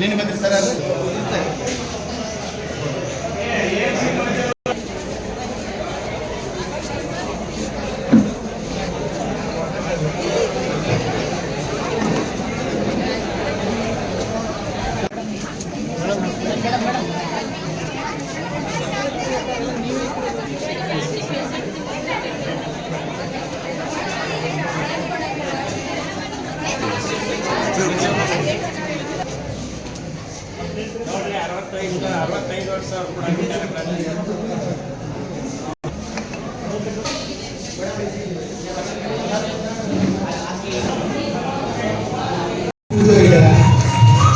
ನಿನ್ನೆ ಬಂದ್ರಿ ಸರ್ ಅದು ನೋಡ್ರಿ ಅರವತ್ತೈದು ವರ್ಷ ಕೂಡ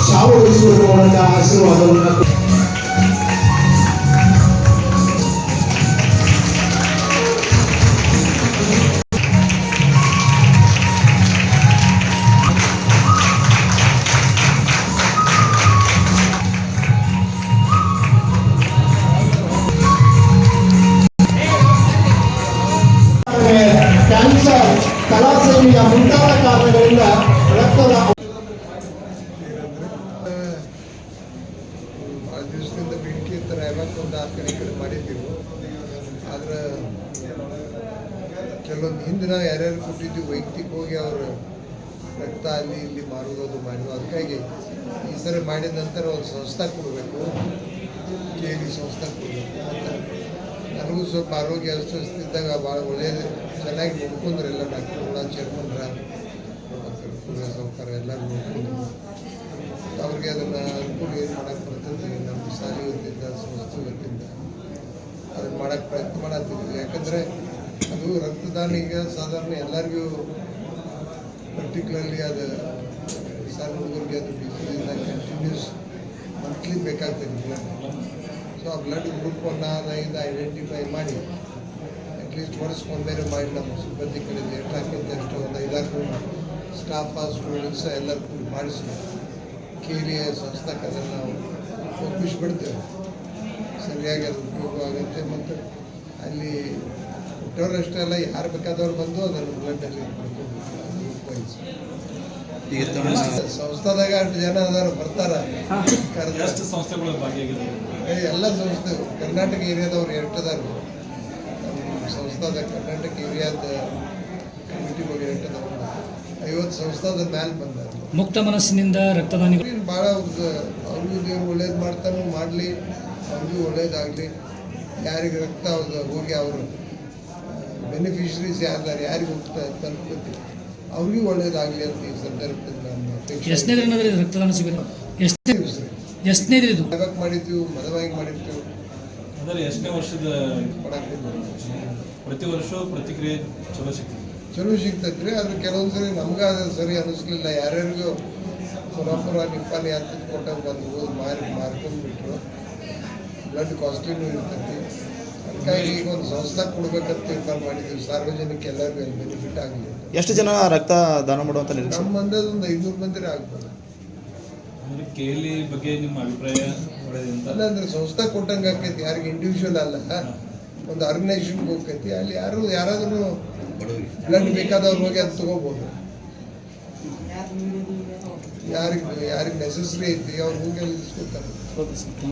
ಶಾವು ಉಳಿಸುವುದರ ಮೂಲಕ ಆಶೀರ್ವಾದವನ್ನು ಕ್ಯಾನ್ಸರ್ ತಲಾಸೆಮಿಯ ಮುಂತಾದ ಕಾರಣಗಳಿಂದ ರಕ್ತದ ದಿವಸದಿಂದ ಬೆಂಕಿ ಇರ್ತಾರೆ ಐವತ್ತೊಂದು ಆರು ಕಡೆ ಕಡೆ ಮಾಡಿದ್ದೀವಿ ಆದ್ರೆ ಕೆಲವೊಂದು ಹಿಂದಿನ ಯಾರ್ಯಾರು ಕೊಟ್ಟಿದ್ದೀವಿ ವೈಯಕ್ತಿಕವಾಗಿ ಅವರು ರಕ್ತ ಅಲ್ಲಿ ಇಲ್ಲಿ ಮಾರೋದು ಅದು ಮಾಡಿದ್ವು ಅದಕ್ಕಾಗಿ ಈ ಸರಿ ಮಾಡಿದ ನಂತರ ಒಂದು ಸಂಸ್ಥೆ ಕೊಡಬೇಕು ಕೆ ಸಂಸ್ಥೆ ಕೊಡಬೇಕು ಮತ್ತು ನನಗೂ ಸ್ವಲ್ಪ ಆರೋಗ್ಯ ಇದ್ದಾಗ ಭಾಳ ಒಳ್ಳೆಯದು ಚೆನ್ನಾಗಿ ನೋಡ್ಕೊಂಡ್ರೆ ಎಲ್ಲ ಡಾಕ್ಟರ್ಗಳ ಚೇರ್ಮನ್ರ ಸೌಕರ್ಯ ಎಲ್ಲರೂ ನೋಡ್ಕೊಂಡು ಅವ್ರಿಗೆ ಅದನ್ನು ಅನುಕೂಲ ಏನು ಮಾಡೋಕ್ಕೆ ಬರ್ತದೆ ನಮ್ಮ ಶಾಲೆ ವತಿಯಿಂದ ಸಂಸ್ಥೆ ವತಿಯಿಂದ ಅದನ್ನು ಮಾಡಕ್ಕೆ ಪ್ರಯತ್ನ ಮಾಡತ್ತಿದ್ವಿ ಯಾಕಂದರೆ ಅದು ರಕ್ತದಾನ ಈಗ ಸಾಧಾರಣ ಎಲ್ಲರಿಗೂ ಪರ್ಟಿಕ್ಯುಲರ್ಲಿ ಅದು ಸಣ್ಣ ಹುಡುಗರಿಗೆ ಅದು ಬಿಸಿಲಿಂದ ಕಂಟಿನ್ಯೂಸ್ ಮಂತ್ಲಿ ಬೇಕಾಗ್ತದೆ. ಬ್ಲಡ್ ಸೊ ಆ ಬ್ಲಡ್ ಗ್ರೂಪನ್ನು ಅದಾಗಿಂದ ಐಡೆಂಟಿಫೈ ಮಾಡಿ ಅಟ್ಲೀಸ್ಟ್ ವರ್ಷಕ್ಕೊಮ್ಮೆ ಮಾಡಿ ನಮ್ಮ ಸಿಬ್ಬಂದಿ ಕಡೆಯಿಂದ ಎಷ್ಟು ಹಾಕಿಂತ ಎಷ್ಟು ಒಂದು ಐದಾರು ಸ್ಟಾಫ್ ಸ್ಟೂಡೆಂಟ್ಸ್ ಎಲ್ಲರೂ ಕೂಡಿ ಮಾಡಿಸಿ ಕೇರಿಯ ಅದನ್ನು ನಾವು ಒಪ್ಪಿಸ್ಬಿಡ್ತೇವೆ ಸರಿಯಾಗಿ ಅದು ಉಪಯೋಗ ಆಗುತ್ತೆ ಮತ್ತು ಅಲ್ಲಿ ಹುಟ್ಟೋರಷ್ಟೇ ಅಲ್ಲ ಯಾರು ಬೇಕಾದವ್ರು ಬಂದು ಅದನ್ನು ಬ್ಲಡ್ಡಲ್ಲಿ ಪಡ್ಕೊಂಡು ಸಂಸ್ಥಾದಾಗ ಅಷ್ಟು ಜನ ಅದಾರು ಬರ್ತಾರ. ಎಷ್ಟು ಸಂಸ್ಥೆಗಳು ಎಲ್ಲ ಸಂಸ್ಥೆ. ಕರ್ನಾಟಕ ಏರಿಯಾದವ್ರು ಎಷ್ಟು ಅದಾರು? ಸಂಸ್ಥಾದ ಕರ್ನಾಟಕ ಏರಿಯಾದ ಕಮಿಟಿ ಬಗ್ಗೆ ಎಷ್ಟು ಅದಾರು ಐವತ್ತು ಸಂಸ್ಥಾದ ಮ್ಯಾಲೆ ಬಂದಾರ. ಮುಕ್ತ ಮನಸ್ಸಿನಿಂದ ರಕ್ತದಾನ ಭಾಳ ಅವ್ರಿಗೂ ದೇವ್ರು ಒಳ್ಳೇದು ಮಾಡ್ತಾನು ಮಾಡಲಿ ಅವ್ರಿಗೂ ಒಳ್ಳೇದಾಗಲಿ. ಯಾರಿಗೆ ರಕ್ತ ಹೋಗಿ ಅವರು ಬೆನಿಫಿಷರೀಸ್ ಯಾರ್ದಾರು ಯಾರಿಗೆ ಹೋಗ್ತಾ ತಲುಪುತ್ತೆ ಅವ್ರಿಗೂ ಒಳ್ಳೇದಾಗಲಿ ಅಂತ ಈ ಸಂದರ್ಭದಲ್ಲಿ ನಾನು ಎಷ್ಟನೇ ಇದು ರಕ್ತದಾನ ಶಿಬಿರ? ಎಷ್ಟನೇ ದಿವ್ಸ? ರೀ. ಎಷ್ಟನೇ ಇದು ಯಾವಾಗ ಮಾಡಿದ್ವಿ ಮದುವಾಗಿ ಮಾಡಿರ್ತೀವಿ ಅಂದರೆ ಎಷ್ಟನೇ ವರ್ಷದ ಪ್ರತಿ ವರ್ಷ ಪ್ರತಿಕ್ರಿಯೆ ಚಲೋ ಸಿಗ್ತದೆ. ಚಲೋ ಸಿಗ್ತೈತೆ ರೀ ಆದ್ರೆ ಕೆಲವೊಂದು ಸರಿ ನಮ್ಗೆ ಅದು ಸರಿ ಅನ್ನಿಸ್ಲಿಲ್ಲ ಯಾರ್ಯಾರಿಗೂ ಸೊಲಾಪುರ ನಿಪ್ಪಾನಿ ಅಂತ ಕೊಟ್ಟಾಗ ಬಂದು ಮಾರ್ಕ್ ಮಾರಿ ಮಾರ್ಕೊಂಡ್ಬಿಟ್ರು. ಬ್ಲಡ್ ಕಾಸ್ಟ್ಲಿನೂ ಇರ್ತೈತಿ. ಅದಕ್ಕಾಗಿ ಈಗ ಒಂದು ಸಂಸ್ಥೆ ಕೊಡ್ಬೇಕಂತ ತೀರ್ಮಾನ ಮಾಡಿದ್ದೀವಿ. ಸಾರ್ವಜನಿಕ ಎಲ್ಲರಿಗೂ ಬೆನಿಫಿಟ್ ಆಗಲಿ ಎಷ್ಟು ಜನ ರಕ್ತ ದಾನ ಮಾಡುವಂತ ನಿರೀಕ್ಷೆ? ನಮ್ಮ ಮಂದಿ ಒಂದು ಐನೂರು ಮಂದಿ ಆಗ್ಬೋದು. ಅಂದರೆ ಕೇಲಿ ಬಗ್ಗೆ ನಿಮ್ಮ ಅಭಿಪ್ರಾಯ ಅಲ್ಲ ಅಂದ್ರೆ ಸಂಸ್ಥೆ ಕೊಟ್ಟಂಗೆ ಆಕೈತಿ. ಯಾರಿಗೆ ಇಂಡಿವಿಜುವಲ್ ಅಲ್ಲ. ಒಂದು ಆರ್ಗನೈಸೇಷನ್ಗೆ ಹೋಗ್ತೈತಿ. ಅಲ್ಲಿ ಯಾರು ಯಾರಾದ್ರೂ ಬ್ಲಡ್ ಬೇಕಾದವ್ರು ಹೋಗಿ ಅದು ತಗೋಬೋದು. ಯಾರಿಗೆ ಯಾರಿಗೆ ನೆಸೆಸರಿ ಐತಿ ಅವ್ರು ಹೋಗಿ ಅಲ್ಲಿ ಇಸ್ಕೊತಾರೆ.